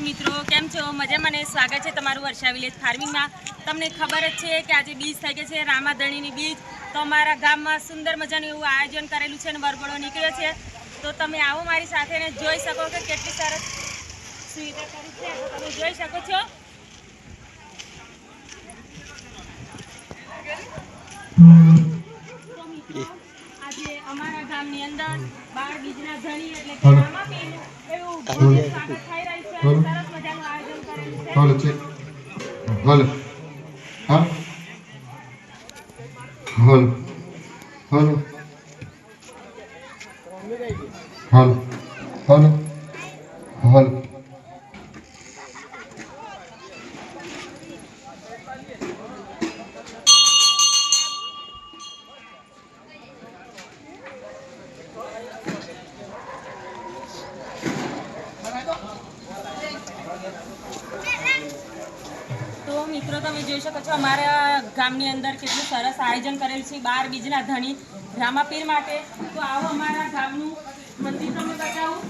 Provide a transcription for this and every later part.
મિત્રો, કેમ છો? મજામાં ને? સ્વાગત છે તમારું વર્ષા વિલેજ ફાર્મિંગમાં. તમને ખબર જ છે કે આજે બીજ થઈ ગઈ છે, રામાધણીની બીજ. તો અમારા ગામમાં સુંદર મજાનું એવું આયોજન કરેલું છે અને વરઘોડો નીકળ્યો છે. તો તમે આવો મારી સાથે ને જોઈ શકો કે કેટલી સરસ સુવિધા કરી છે. તમે જોઈ શકો છો. આજે અમારા ગામની અંદર બાળ બીજના ધણી એટલે કે રામાપીર એવું સ્વાગત થઈ રહ્યું આયોજન કરેલું છે હાલો. હા? હાલો. હાલો. હાલો. હાલો. મિત્રો, તમે જોઈ શકો છો અમારા ગામની અંદર કેટલું સરસ આયોજન કરેલ છે, બાર બીજના ધણી, રામાપીર માટે. તો આવો અમારા ગામનું મંદિર તમને બતાવું.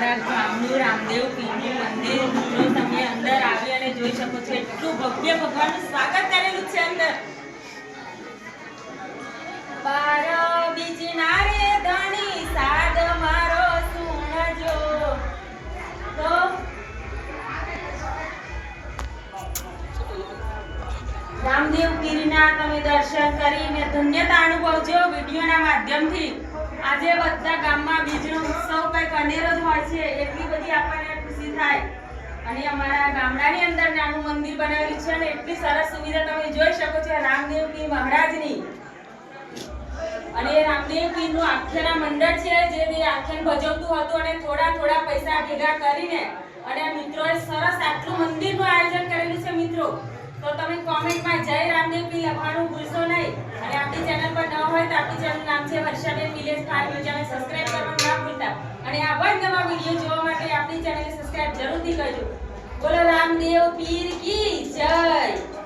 ગામનું રામદેવ પીરનું મંદિર. તમે અંદર આવી અને જોઈ શકો છો, એટલું ભવ્ય ભગવાનનું સ્વાગત કરેલું છે અંદર. રામદેવ ગીરીના તમે દર્શન કરીને ધન્યતા અનુભવજો વિડીયોના માધ્યમથી. આજે બધા ગામમાં બીજનો ઉત્સવ કંઈક અનેરો જ હોય છે, એટલી બધી આપણને ખુશી થાય. અને અમારા ગામડાની અંદર નાનું મંદિર બનાવ્યું છે અને એટલી સરસ સુવિધા તમે જોઈ શકો છો રામદેવ ગીર મહારાજની. અને એ રામદેવ પીરનું આખ્યાના મંડળ છે, જે તે આખ્યાન ભજવતું હતું અને થોડા થોડા પૈસા ભેગા કરીને અને મિત્રોએ સરસ આટલું મંદિરનું આયોજન કરેલું છે મિત્રો. તો તમે કોમેન્ટમાં જય રામદેવ પીર લખવાનું ભૂલશો નહીં. અને આપણી ચેનલ પર ન હોય તો આપણી ચેનલ નામ છે Varshaben village farm channel. Subscribe કરવાનું ના ભૂલતા. અને આવા જ નવા વીડિયો જોવા માટે આપણી ચેનલને સબસ્ક્રાઇબ જરૂરથી કરજો. બોલો રામદેવ પીર કી જય.